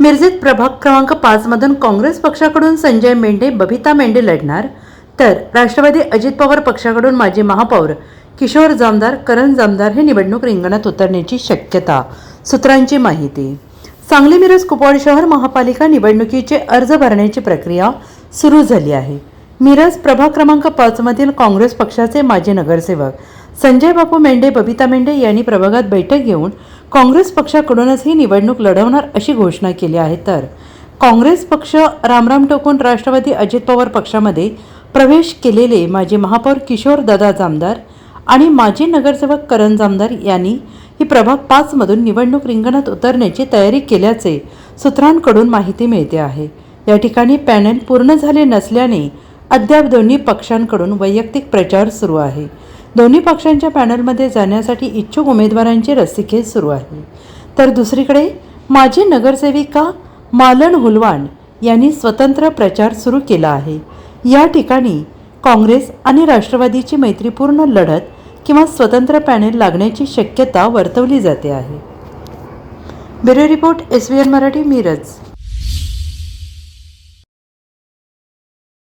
मिरजेत प्रभाग क्रमांक पाचमधून काँग्रेस पक्षाकडून संजय मेंढे बबिता मेंढे लढणार. तर राष्ट्रवादी अजित पवार पक्षाकडून माजी महापौर किशोर जामदार करण जामदार हे निवडणूक रिंगणात उतरण्याची शक्यता. सूत्रांची माहिती. सांगली मिरज कुपवाड शहर महापालिका निवडणुकीचे अर्ज भरण्याची प्रक्रिया सुरू झाली आहे. मिरज प्रभाग क्रमांक पाचमधील काँग्रेस पक्षाचे माजी नगरसेवक संजय बापू मेंढे बबिता मेंढे यांनी प्रभागात बैठक घेऊन काँग्रेस पक्षाकडूनच ही निवडणूक लढवणार अशी घोषणा केली आहे. तर काँग्रेस पक्ष रामराम टोकून राष्ट्रवादी अजित पवार पक्षामध्ये प्रवेश केलेले माजी महापौर किशोर दादा जामदार आणि माजी नगरसेवक करण जामदार यांनी ही प्रभाग पाचमधून निवडणूक रिंगणात उतरण्याची तयारी केल्याचे सूत्रांकडून माहिती मिळते आहे. या ठिकाणी पॅनल पूर्ण झाले नसल्याने अद्याप दोन्ही पक्षांकडून वैयक्तिक प्रचार सुरू आहे. दोन्ही पक्षांच्या पॅनलमध्ये जाण्यासाठी इच्छुक उमेदवारांची रस्सीखेच सुरू आहे. तर दुसरीकडे माजी नगरसेविका मालन हुलवाण यांनी स्वतंत्र प्रचार सुरू केला आहे. या ठिकाणी काँग्रेस आणि राष्ट्रवादीची मैत्रीपूर्ण लढत किंवा स्वतंत्र पॅनेल लागण्याची शक्यता वर्तवली जाते आहे. Bureau report S V N Marathi Miraj.